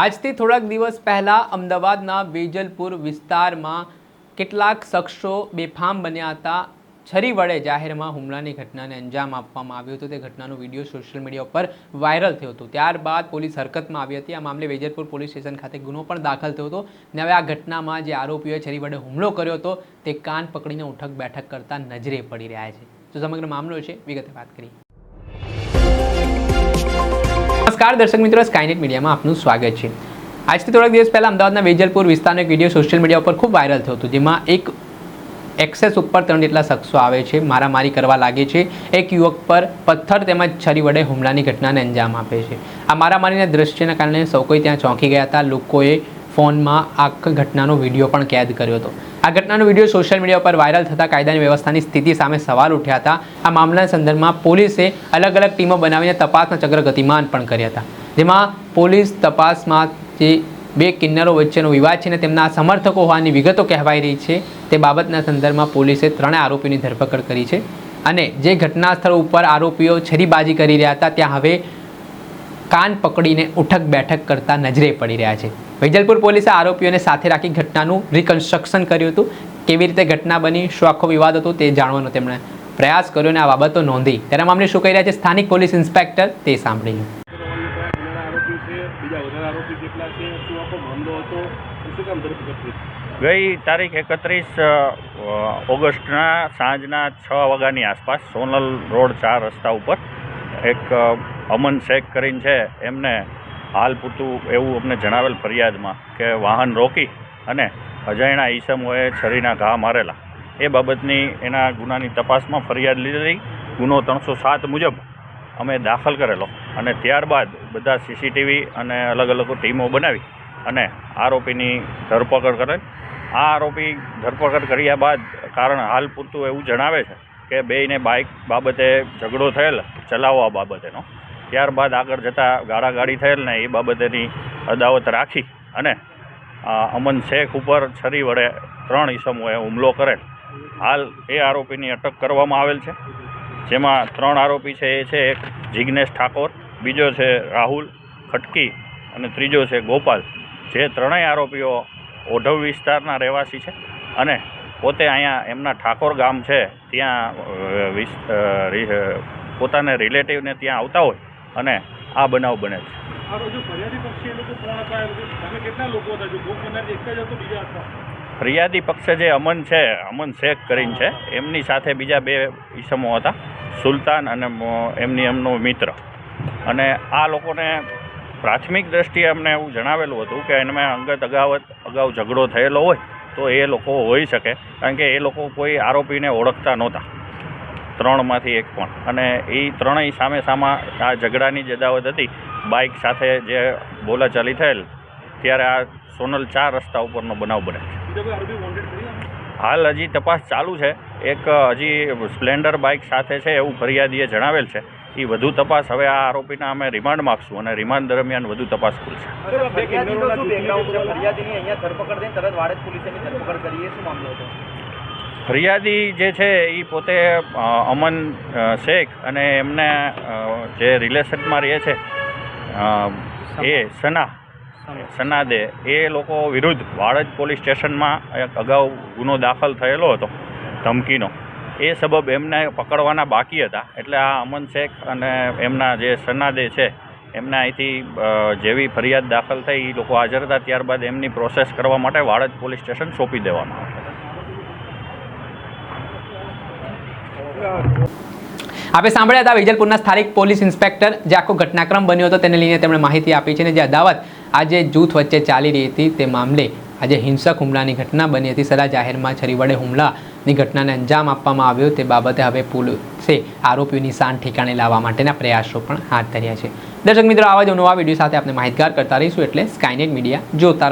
આજથી થોડાક દિવસ પહેલાં અમદાવાદના વેજલપુર વિસ્તારમાં કેટલાક શખ્સો બેફામ બન્યા હતા. છરી વડે જાહેરમાં હુમલાની ઘટનાને અંજામ આપવામાં આવ્યો હતો. તે ઘટનાનો વીડિયો સોશિયલ મીડિયા ઉપર વાયરલ થયો હતો. ત્યારબાદ પોલીસ હરકતમાં આવી હતી. આ મામલે વેજલપુર પોલીસ સ્ટેશન ખાતે ગુનો પણ દાખલ થયો હતો. અને હવે આ ઘટનામાં જે આરોપીઓએ છરી વડે હુમલો કર્યો હતો, તે કાન પકડીને ઉઠક બેઠક કરતા નજરે પડી રહ્યા છે. તો સમગ્ર મામલો છે વિગતે વાત કરીએ. નમસ્કાર, દર્શક મિત્રો સ્કાયનેટ મીડિયામાં આપનું સ્વાગત છે. આજથી થોડાક દિવસ પહેલાં અમદાવાદના વેજલપુર વિસ્તારનો એક વીડિયો સોશિયલ મીડિયા ઉપર ખૂબ વાયરલ થયો હતો, જેમાં એક એક્સેસ ઉપર ત્રણ જેટલા શખ્સો આવે છે, મારામારી કરવા લાગે છે. એક યુવક પર પથ્થર તેમજ છરી વડે હુમલાની ઘટનાને અંજામ આપે છે. આ મારામારીના દ્રશ્યના કારણે સૌ કોઈ ત્યાં ચોંકી ગયા હતા. લોકોએ ફોનમાં આખી ઘટનાનો વીડિયો પણ કેદ કર્યો હતો. આ ઘટનાનો વીડિયો સોશિયલ મીડિયા પર વાયરલ થતાં કાયદાની વ્યવસ્થાની સ્થિતિ સામે સવાલ ઉઠ્યા હતા. આ મામલાના સંદર્ભમાં પોલીસે અલગ અલગ ટીમો બનાવીને તપાસના ચક્ર ગતિમાન પણ કર્યા હતા. જેમાં પોલીસ તપાસમાં જે બે કિન્નરો વચ્ચેનો વિવાદ છે અને તેમના સમર્થકો હોવાની વિગતો કહેવાઈ રહી છે, તે બાબતના સંદર્ભમાં પોલીસે ત્રણેય આરોપીની ધરપકડ કરી છે. અને જે ઘટના સ્થળ ઉપર આરોપીઓ છરીબાજી કરી રહ્યા હતા, ત્યાં હવે કાન પકડીને ઉઠક બેઠક કરતા નજરે પડી રહ્યા છે. વેજલપુર પોલીસે આરોપીઓને સાથે રાખી ઘટનાનું રિકન્સ્ટ્રક્શન કર્યું હતું. કેવી રીતે ઘટના બની, શું આખો વિવાદ હતો તે જાણવાનો તેમણે પ્રયાસ કર્યો અને આ બાબતો નોંધી. તેના મામલે શું કહી રહ્યા છે સ્થાનિક પોલીસ ઇન્સ્પેક્ટર તે સાંભળી ગઈ તારીખ એકત્રીસ ઓગસ્ટના સાંજના છ વાગ્યાની આસપાસ સોનલ રોડ ચાર રસ્તા ઉપર એક અમન શેખ કરીને છે, એમને હાલ પૂરતું એવું અમને જણાવેલ ફરિયાદમાં કે વાહન રોકી અને અજાણ્યા ઈસમોએ છરીના ઘા મારેલા. એ બાબતની એના ગુનાની તપાસમાં ફરિયાદ લીધેલી. ગુનો ત્રણસો સાત મુજબ અમે દાખલ કરેલો અને ત્યારબાદ બધા સીસીટીવી અને અલગ અલગ ટીમો બનાવી અને આરોપીની ધરપકડ કરેલ. આ આરોપી ધરપકડ કર્યા બાદ કારણ હાલ પૂરતું એવું જણાવે છે કે બેયને બાઇક બાબતે ઝઘડો થયેલ, ચલાવવા બાબતેનો. ત્યારબાદ આગળ જતાં ગાળાગાળી થયેલ ને એ બાબતેની અદાવત રાખી અને અમન શેખ ઉપર છરી વડે ત્રણ ઈસમોએ હુમલો કરેલ. હાલ એ આરોપીની અટક કરવામાં આવેલ છે. જેમાં ત્રણ આરોપી છે, એ છે એક જિગ્નેશ ઠાકોર, બીજો છે રાહુલ ખટકી અને ત્રીજો છે ગોપાલ. જે ત્રણેય આરોપીઓ ઓઢવ વિસ્તારના રહેવાસી છે અને પોતે અહીંયા એમના ઠાકોર ગામ છે, ત્યાં પોતાના રિલેટિવને ત્યાં આવતા હોય. અને આ બનાવ બને છે. ફરિયાદી પક્ષે જે અમન છે અમન શેખ કરીને છે એમની સાથે બીજા બે ઈસમો હતા સુલતાન અને એમની એમનો મિત્ર. અને આ લોકોને પ્રાથમિક દ્રષ્ટિએ અમને એવું જણાવેલું હતું કે એમાં અંગત અગાવત અગાઉ ઝઘડો થયેલો હોય તો એ લોકો હોઈ શકે કારણ કે એ લોકો કોઈ આરોપીને ઓળખતા નહોતા. ત્રણમાંથી એક પણ. અને એ ત્રણેય સામે સામા આ ઝઘડાની જ અદાવત હતી, બાઇક સાથે જે બોલાચાલી થયેલ, ત્યારે આ સોનલ ચાર રસ્તા ઉપરનો બનાવ બને હાલ હજી તપાસ ચાલુ છે. એક હજી સ્પ્લેન્ડર બાઇક સાથે છે એવું ફરિયાદીએ જણાવેલ છે. એ વધુ તપાસ હવે આ આરોપીના અમે રિમાન્ડ માગશું અને રિમાન્ડ દરમિયાન વધુ તપાસ ખુલશે. ફરિયાદીનો અહીંયા ધરપકડ તરત વાડજ પોલીસે ધરપકડ કરીએ શું મામલો હતો? ફરિયાદી જે છે એ પોતે અમન શેખ અને એમને જે રિલેશનમાં રહે છે એ સના સનાદે એ લોકો વિરુદ્ધ વાડજ પોલીસ સ્ટેશનમાં એક અગાઉ ગુનો દાખલ થયેલો હતો ધમકીનો. એ સબબ એમને પકડવાના બાકી હતા. એટલે આ અમન શેખ અને એમના જે સનાદે છે એમના અહીંથી જેવી ફરિયાદ દાખલ થઈ એ લોકો હાજર હતા ત્યારબાદ એમની પ્રોસેસ કરવા માટે વાડજ પોલીસ સ્ટેશન સોંપી દેવામાં આવશે આપણે સાંભળ્યા હતા વેજલપુરના સ્થાનિક પોલીસ ઇન્સ્પેક્ટર. જે આખો ઘટનાક્રમ બન્યો હતો તેને લઈને તેમણે માહિતી આપી છે અને જે અદાવત આજે જૂથ વચ્ચે ચાલી રહી હતી તે મામલે આજે હિંસક હુમલાની ઘટના બની હતી. સદા જાહેરમાં છરી વડે હુમલાની ઘટનાને અંજામ આપવામાં આવ્યો. તે બાબતે હવે પોલીસે આરોપીઓની શાન ઠેકાણે લાવવા માટેના પ્રયાસો પણ હાથ ધર્યા છે. દર્શક મિત્રો, આવા જ નવા વીડિયો સાથે આપણે માહિતગાર કરતા રહીશું એટલે સ્કાયનેટ મીડિયા જોતા.